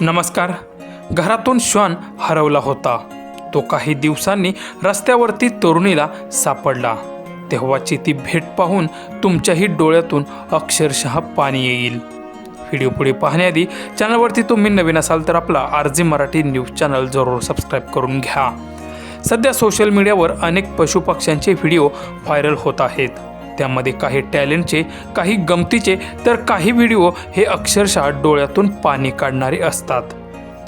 नमस्कार. घरातून श्वान हरवला होता. तो काही दिवसांनी रस्त्यावरती तरुणीला सापडला. तेव्हाची ती भेट पाहून तुमच्याही डोळ्यातून अक्षरशः पाणी येईल. व्हिडिओ पुढे पाहण्याआधी चॅनलवरती तुम्ही नवीन असाल तर आपला R G Marathi news channel जरूर सबस्क्राईब करून घ्या. सध्या सोशल मीडियावर अनेक पशुपक्ष्यांचे व्हिडिओ व्हायरल होत आहेत. त्यामध्ये काही टॅलेंटचे काही गमतीचे तर काही व्हिडिओ हे अक्षरशः डोळ्यातून पाणी काढणारे असतात.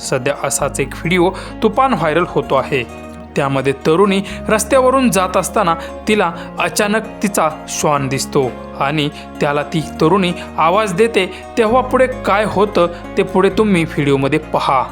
सध्या असाच एक व्हिडिओ तुफान व्हायरल होतो आहे. त्यामध्ये तरुणी रस्त्यावरून जात असताना तिला अचानक तिचा श्वान दिसतो आणि त्याला ती तरुणी आवाज देते तेव्हा पुढे काय होतं ते पुढे तुम्ही व्हिडिओमध्ये पहा.